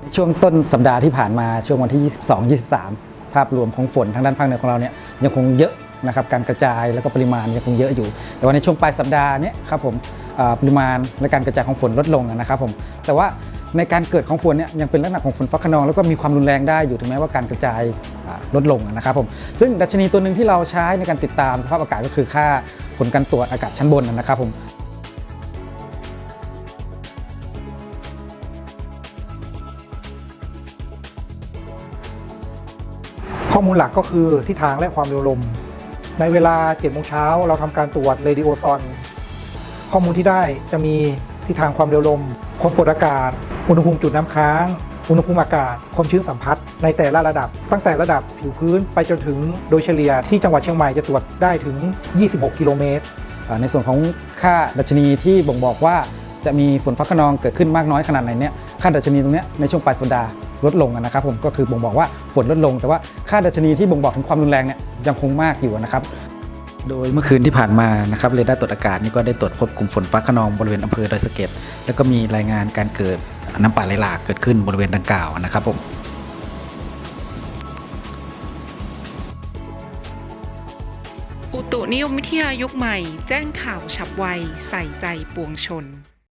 ในช่วงต้นสัปดาห์ที่ผ่านมาช่วงวันที่ 22 23 ภาพรวมของฝนทางด้านภาคเหนือของเราเนี่ยยังคงเยอะนะครับการกระจายแล้วก็ปริมาณยังคงเยอะอยู่ แต่ว่าในช่วงปลายสัปดาห์นี้ครับผมปริมาณและการกระจายของฝนลดลงนะครับผมแต่ว่าในการเกิดของฝนเนี่ยยังเป็นลักษณะของฝนฟ้าขนองแล้วก็มีความรุนแรงได้อยู่ถึงแม้ว่าการกระจายลดลงนะครับผมซึ่งดัชนีตัวหนึ่งที่เราใช้ในการติดตามสภาพอากาศก็คือค่าผลการตรวจอากาศชั้นบนนะครับผม อมูลหลักก็คือทิศทางและความเร็วลม ในเวลา7โมงเช้าเราทำการตรวจเรดิโอซอนข้อมูลที่ได้จะมีทิศทางความเร็วลม ความกดอากาศ อุณหภูมิจุดน้ำค้าง อุณหภูมิอากาศ ความชื้นสัมผัส ในแต่ละระดับ ตั้งแต่ระดับผิวพื้นไปจนถึงโดยเฉลี่ยที่จังหวัดเชียงใหม่จะตรวจได้ถึง 26 กิโลเมตร ในส่วนของค่าดัชนีที่บ่งบอกว่าจะมีฝนฟ้าขนองเกิดขึ้นมากน้อยขนาดไหนเนี่ย ค่าดัชนีตรงเนี้ยในช่วงปลายสัปดาห์ ลดลงนะครับผมก็คือบ่งบอกว่าฝนลดลง แต่ว่าค่าดัชนีที่บ่งบอกถึงความรุนแรงเนี่ยยังคงมากอยู่นะครับโดยเมื่อคืนที่ผ่านมานะครับเรดาร์ตรวจอากาศนี่ก็ได้ตรวจพบกลุ่มฝนฟ้าขนองบริเวณอำเภอดอยสะเก็ดแล้วก็มีรายงานการเกิดน้ำป่าไหลหลากเกิดขึ้นบริเวณดังกล่าวนะครับผมอุตุนิยมวิทยายุคใหม่ แจ้งข่าวฉับไว ใส่ใจปวงชน